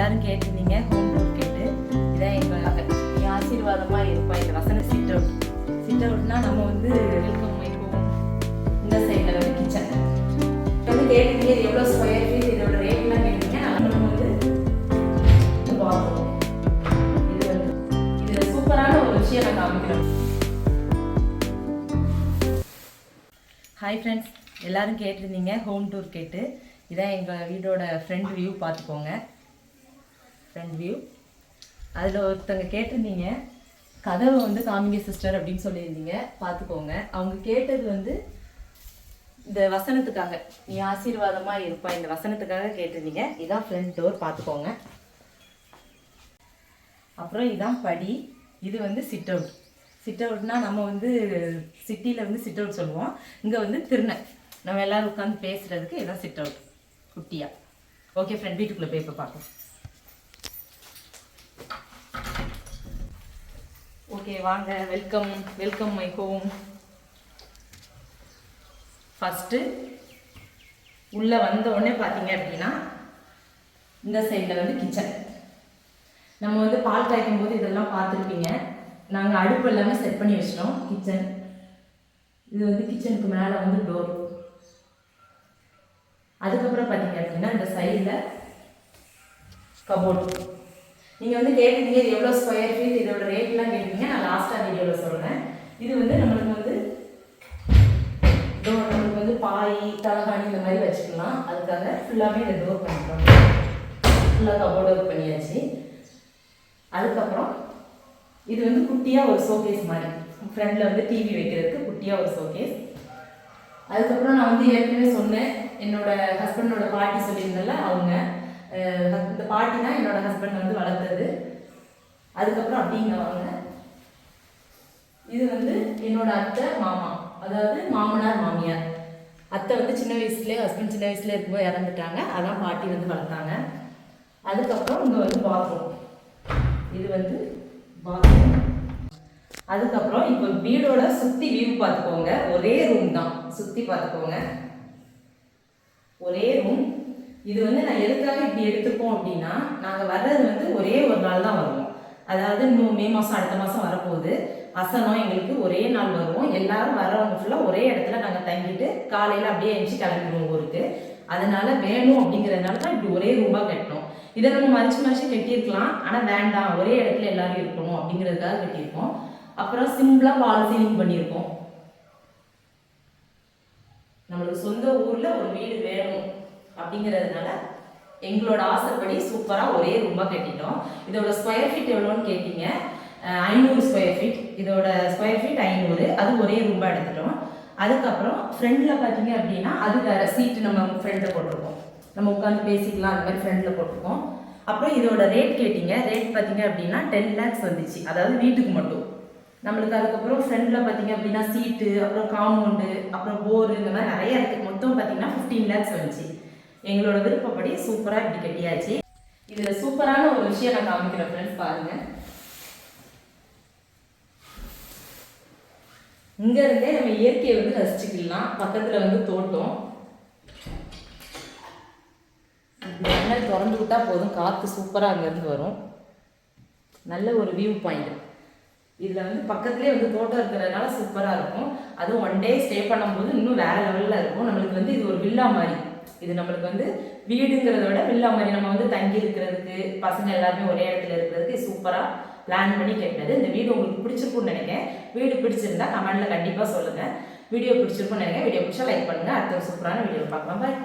எல்லாரும் கேட்டிருந்தீங்க home tour கேட்டு. இதான் எங்கள் நீ ஆசீர்வாதமாக இருப்பா இந்த வசன சிட் அவுட் சிட் அவுட்னா நம்ம வந்து வெல்கம் மை இந்த சைடில் வந்து கிச்சன் வந்து கேட்டிருந்தீங்க இது எவ்வளோ ஸ்கொயர் ஃபீட் இதோட ரேட்லாம் கேட்டீங்க நம்ம வந்து பார்ப்போம். இது வந்து இது சூப்பரான ஒரு விஷயம் நான் காமிக்கிறேன். ஹாய் ஃப்ரெண்ட்ஸ் எல்லாரும் கேட்டிருந்தீங்க ஹோம் டூர் கேட்டு. இதான் எங்கள் வீடோட ஃப்ரண்ட் வியூ பார்த்துக்கோங்க. ஃப்ரண்ட் வியூ அதில் ஒருத்தவங்க கேட்டிருந்தீங்க கதவை வந்து காமிங்க சிஸ்டர் அப்படின்னு சொல்லியிருந்தீங்க பார்த்துக்கோங்க அவங்க கேட்டது வந்து இந்த வசனத்துக்காக நீ ஆசீர்வாதமாக இருப்பா. இந்த வசனத்துக்காக கேட்டிருந்தீங்க. இதான் ஃப்ரண்ட் டோர் பார்த்துக்கோங்க அப்புறம் இதான் படி. இது வந்து சிட் அவுட் சிட் அவுட்னா நம்ம வந்து சிட்டியில் வந்து சிட் அவுட் சொல்லுவோம். இங்கே வந்து திருநை நம்ம எல்லோரும் உட்காந்து பேசுகிறதுக்கு இதான் சிட் அவுட் குட்டியா. ஓகே ஃப்ரெண்ட் வீட்டுக்குள்ளே போய் இப்போ பார்ப்போம் ஓகே வாங்க. Welcome welcome my home first உள்ளே வந்த உடனே பார்த்தீங்க அப்படின்னா இந்த சைடில் வந்து கிச்சன் நம்ம வந்து பால் காய்க்கும் போது இதெல்லாம் பார்த்துருப்பீங்க. நாங்கள் அடுப்பு எல்லாமே செட் பண்ணி வச்சிட்டோம் கிச்சன் இது வந்து கிச்சனுக்கு மேலே வந்து டோர் அதுக்கப்புறம் பார்த்தீங்க அப்படின்னா இந்த சைடில் கபோர்ட் நீங்கள் வந்து கேட்டிருந்தீங்க இது எவ்வளோ ஸ்கொயர் ஃபீட் இதோட ரேட்லாம் கேட்டீங்க நான் லாஸ்ட்டாக வீடியோவில் சொல்கிறேன் இது வந்து நம்மளுக்கு வந்து டோர் நம்மளுக்கு வந்து பாய் தலகாணி இந்த மாதிரி வச்சுக்கலாம். அதுக்காக ஃபுல்லாகவே இந்த டோர் பண்ணிட்டோம் ஃபுல்லாக கபோர்ட் ஒர்க் பண்ணியாச்சு. அதுக்கப்புறம் இது வந்து குட்டியாக ஒரு ஷோகேஸ் மாதிரி. ஃப்ரண்டில் வந்து டிவி வைக்கிறதுக்கு குட்டியாக ஒரு ஷோகேஸ் அதுக்கப்புறம் நான் வந்து ஏற்கனவே சொன்னேன் என்னோட ஹஸ்பண்டோட பாட்டி சொல்லியிருந்தல அவங்க இந்த பாட்டி தான் என்னோட ஹஸ்பண்ட் வந்து வளர்த்தது. அதுக்கப்புறம் அப்படிங்கிறவங்க இது வந்து என்னோட அத்தை மாமா. அதாவது மாமனார் மாமியார். அத்தை வந்து சின்ன வயசுலேயே ஹஸ்பண்ட் சின்ன வயசுல இருக்கும்போது இறந்துட்டாங்க. அதான் பாட்டி வந்து வளர்த்தாங்க. அதுக்கப்புறம் இங்கே வந்து பாத்ரூம் இது வந்து பாத்ரூம் அதுக்கப்புறம் இப்போ வீடோட சுற்றி வியூ பார்த்துக்கோங்க. ஒரே ரூம் தான். சுற்றி பார்த்துக்கோங்க. ஒரே ரூம் இது வந்து நான் எதுக்காக இப்படி எடுத்துப்போம் அப்படின்னா நாங்கள் வர்றது வந்து ஒரே ஒரு நாள் தான் வருவோம். அதாவது இன்னும் மே மாதம் அடுத்த மாதம் வரப்போகுது. அசனம் எங்களுக்கு ஒரே நாள் வருவோம். எல்லாரும் வர்றவங்க ஃபுல்லாக ஒரே இடத்துல நாங்கள் தங்கிட்டு காலையில் அப்படியே எழுந்துச்சு கிளம்பிடுவோம் ஊருக்கு. அதனால வேணும் அப்படிங்கிறதுனால தான் இப்படி ஒரே ரூமாக கட்டணும் இதை நம்ம மறைச்சு மறைச்சு கட்டியிருக்கலாம். ஆனால் வேண்டாம். ஒரே இடத்துல எல்லாரும் இருக்கணும் அப்படிங்கிறதுக்காக கட்டியிருக்கோம். அப்புறம் சிம்பிளாக வால் சீலிங் பண்ணியிருக்கோம். நம்மளுக்கு சொந்த ஊரில் ஒரு வீடு வேணும். அப்படிங்கிறதுனால எங்களோட ஆசைப்படி சூப்பராக ஒரே ரூமாக கட்டிட்டோம். இதோட ஸ்கொயர் ஃபீட் எவ்வளோன்னு கேட்டீங்க? ஐநூறு ஸ்கொயர் ஃபீட் இதோட ஸ்கொயர் ஃபீட் ஐநூறு. அது ஒரே ரூமாக எடுத்துட்டோம். அதுக்கப்புறம் ஃப்ரெண்டில் பார்த்தீங்க அப்படின்னா அது வேறு சீட்டு நம்ம ஃப்ரெண்டில் போட்டிருக்கோம். நம்ம உட்காந்து பேசிக்கலாம் அந்த மாதிரி ஃப்ரெண்டில் போட்டிருக்கோம். அப்புறம் இதோட ரேட் கேட்டிங்க. ரேட் பார்த்தீங்க அப்படின்னா டென் லேக்ஸ் வந்துச்சு. அதாவது வீட்டுக்கு மட்டும். நம்மளுக்கு அதுக்கப்புறம் ஃப்ரெண்டில் பார்த்தீங்க அப்படின்னா சீட்டு அப்புறம் காம்பவுண்டு அப்புறம் போர் இந்த மாதிரி நிறைய இருக்குது மொத்தம் பார்த்தீங்கன்னா ஃபிஃப்டீன் லேக்ஸ் வந்துச்சு. எங்களோட விருப்பப்படி சூப்பராக இப்படி கட்டியாச்சு. இதில் சூப்பரான ஒரு விஷயம் நான் காமிக்கிறேன் ஃப்ரெண்ட்ஸ் பாருங்கள் இங்கேருந்தே நம்ம இயற்கையை வந்து ரசிச்சுக்கலாம். பக்கத்தில் வந்து தோட்டம். ஜன்னல் திறந்து விட்டா போதும். காற்று சூப்பராக அங்கேருந்து வரும். நல்ல ஒரு வியூ பாயிண்ட் இதில் வந்து பக்கத்துலேயே வந்து தோட்டம் இருக்கிறதுனால சூப்பராக இருக்கும். அதுவும் ஒன் டே ஸ்டே பண்ணும்போது இன்னும் வேறு லெவலில் இருக்கும். நம்மளுக்கு வந்து இது ஒரு வில்லா மாதிரி. இது நம்மளுக்கு வந்து வீடுங்கிறத விட வில்லா மாதிரி நம்ம வந்து தங்கி இருக்கிறதுக்கு பசங்க எல்லாருமே ஒரே இடத்துல இருக்கிறதுக்கு சூப்பராக பிளான் பண்ணி கேட்டது. இந்த வீடு உங்களுக்கு பிடிச்சிருக்கும்னு நினைக்கிறேன். வீடு பிடிச்சிருந்தா கமெண்ட்ல கண்டிப்பாக சொல்லுங்கள் வீடியோ பிடிச்சிருக்கும்னு நினைக்கிறேன். வீடியோ பிடிச்சா லைக் பண்ணுங்கள் அடுத்த சூப்பரான வீடியோ பார்க்கலாம். பாய்